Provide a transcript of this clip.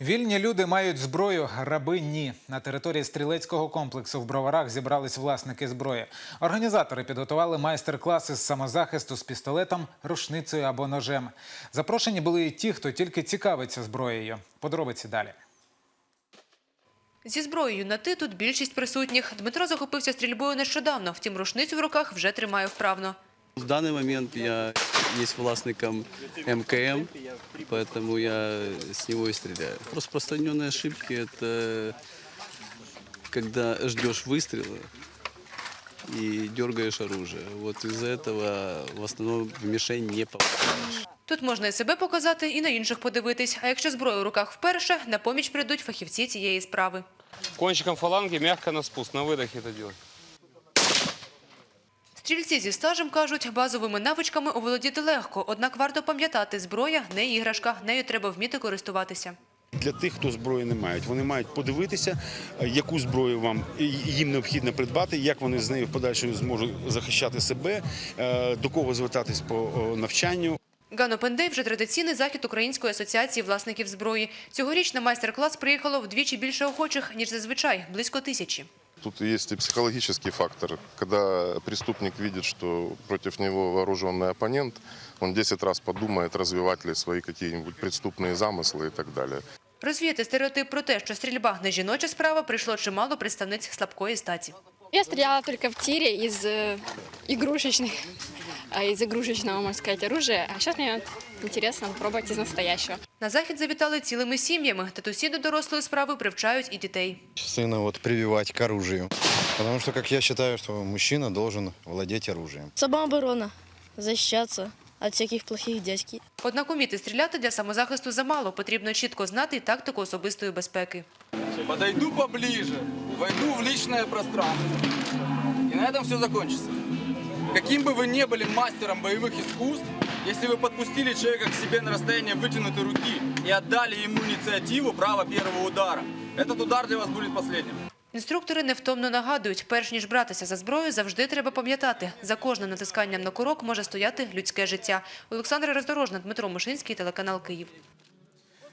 Вільні люди мають зброю, раби ні. На території стрілецького комплексу в Броварах зібрались власники зброї. Організатори підготували майстер-класи з самозахисту з пістолетом, рушницею або ножем. Запрошені були і ті, хто тільки цікавиться зброєю. Подробиці далі. Зі зброєю на ти тут більшість присутніх. Дмитро захопився стрільбою нещодавно, втім рушницю в руках вже тримає вправно. В данный момент я есть властником МКМ, поэтому я с него и стреляю. Распространенные ошибки – это когда ждешь выстрела и дергаешь оружие. Вот из-за этого в основном в мишень не попадаешь. Тут можна і себе показати, і на інших подивитись. А якщо зброя у руках вперше, на поміч прийдуть фахівці цієї справи. Кончиком фаланги мягко на спуск, на выдохе это делать. Стрільці зі стажем кажуть, базовими навичками оволодіти легко, однак варто пам'ятати, зброя не іграшка, нею треба вміти користуватися. Для тих, хто зброї не мають, вони мають подивитися, яку зброю вам їм необхідно придбати, як вони з нею в подальшому зможуть захищати себе, е, до кого звертатись по навчанню. Гано Пендей вже традиційний захід Української асоціації власників зброї. Цьогоріч на майстер-клас приїхало вдвічі більше охочих, ніж зазвичай – близько тисячі. Тут есть и психологический фактор. Когда преступник видит, что против него вооруженный оппонент, он 10 раз подумает, развивать ли свои какие-нибудь преступные замыслы и так далее. Розвіяти стереотип про те, що стрільба не жіноча справа, прийшло чимало представниць слабкої статі. Я стреляла только в тире из э, игрушечных, а, из игрушечного, можно сказать, оружия. А сейчас мне интересно пробовать из настоящего. На захід завітали цілими сім'ями. Татусі до дорослої справи привчають і дітей. сына вот прививать к оружию. Потому что, как я считаю, что мужчина должен владеть оружием. Самооборона. Защищаться от всяких плохих дядьки. Однак уміти стріляти для самозахисту замало. Потрібно чітко знати і тактику особистої безпеки. Подойду поближе, войду в личное пространство. И на этом все закончится. Каким бы вы ни были мастером боевых искусств, если вы подпустили человека к себе на расстояние вытянутой руки и отдали ему инициативу, право первого удара, этот удар для вас будет последним. Інструктори невтомно нагадують, перш ніж братися за зброю, завжди треба пам'ятати. За кожним натисканням на курок може стояти людське життя. Олександра Роздорожна, Дмитро Мишинський, телеканал Київ.